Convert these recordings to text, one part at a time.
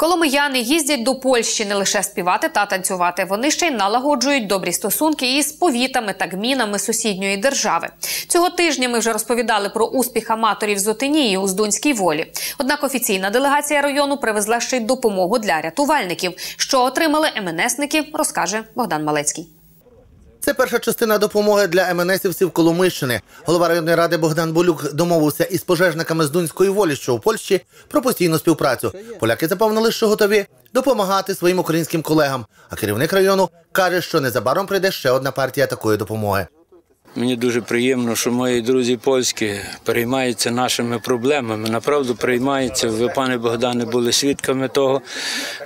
Коломияни їздять до Польщі не лише співати та танцювати. Вони ще й налагоджують добрі стосунки із повітами та гмінами сусідньої держави. Цього тижня ми вже розповідали про успіх аматорів з Отинії у Здунській волі. Однак офіційна делегація району привезла ще й допомогу для рятувальників. Що отримали МНСники, розкаже Богдан Малецький. Це перша частина допомоги для МНСівців Коломийщини. Голова районної ради Богдан Болюк домовився із пожежниками з Дунської волі, що у Польщі, про постійну співпрацю. Поляки запевнили, що готові допомагати своїм українським колегам. А керівник району каже, що незабаром прийде ще одна партія такої допомоги. Мені дуже приємно, що мої друзі польські переймаються нашими проблемами. Направду переймаються. Ви, пане Богдане, були свідками того.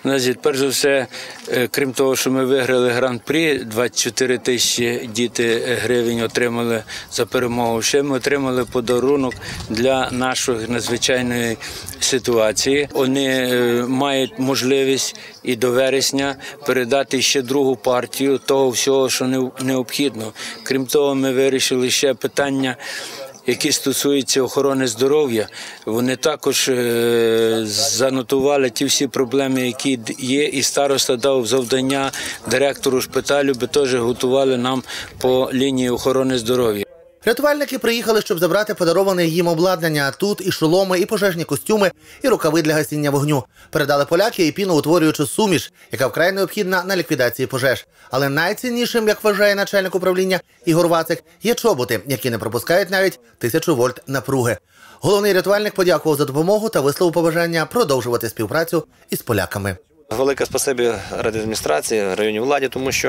Значить, перш за все, е, крім того, що ми виграли гран-прі, 24 тисячі діти гривень отримали за перемогу. Ще ми отримали подарунок для нашої надзвичайної ситуації. Вони е, мають можливість і до вересня передати ще другу партію того всього, що необхідно. Крім того, ми вирішили ще питання. Які стосуються охорони здоров'я, вони також е, занотували ті всі проблеми, які є, і староста дав завдання директору шпиталю, би теж готували нам по лінії охорони здоров'я. Рятувальники приїхали, щоб забрати подароване їм обладнання. Тут і шоломи, і пожежні костюми, і рукави для гасіння вогню. Передали поляки і піноутворюючу суміш, яка вкрай необхідна на ліквідації пожеж. Але найціннішим, як вважає начальник управління Ігор Вацик, є чоботи, які не пропускають навіть тисячу вольт напруги. Головний рятувальник подякував за допомогу та висловив побажання продовжувати співпрацю із поляками. Велике спасибі адміністрації, районній владі, тому що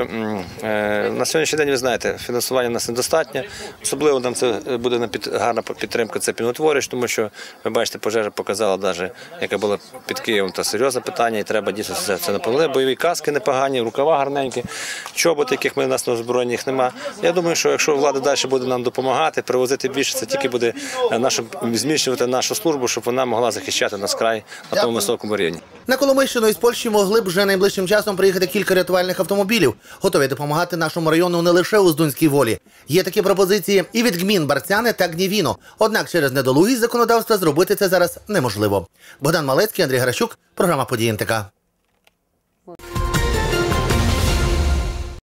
е, на сьогоднішній день ви знаєте, фінансування у нас недостатньо. Особливо нам це буде на під, гарна підтримка. Це пінотворювач, тому що ви бачите, пожежа показала навіть, яка була під Києвом, та серйозне питання, і треба дійсно це, це наповнити. Бойові каски непогані, рукава гарненькі, чоботи, яких ми у нас на озброєнні їх нема. Я думаю, що якщо влада далі буде нам допомагати, привозити більше, це тільки буде е, нашу зміщувати нашу службу, щоб вона могла захищати нас край на тому високому рівні. На Коломийщину із Польщі могли б вже найближчим часом приїхати кілька рятувальних автомобілів, готові допомагати нашому району не лише у Здунській волі. Є такі пропозиції і від гмін Барцяни та Гнівіно. Однак через недолугість законодавства зробити це зараз неможливо. Богдан Малецький, Андрій Гращук, програма «Події НТК».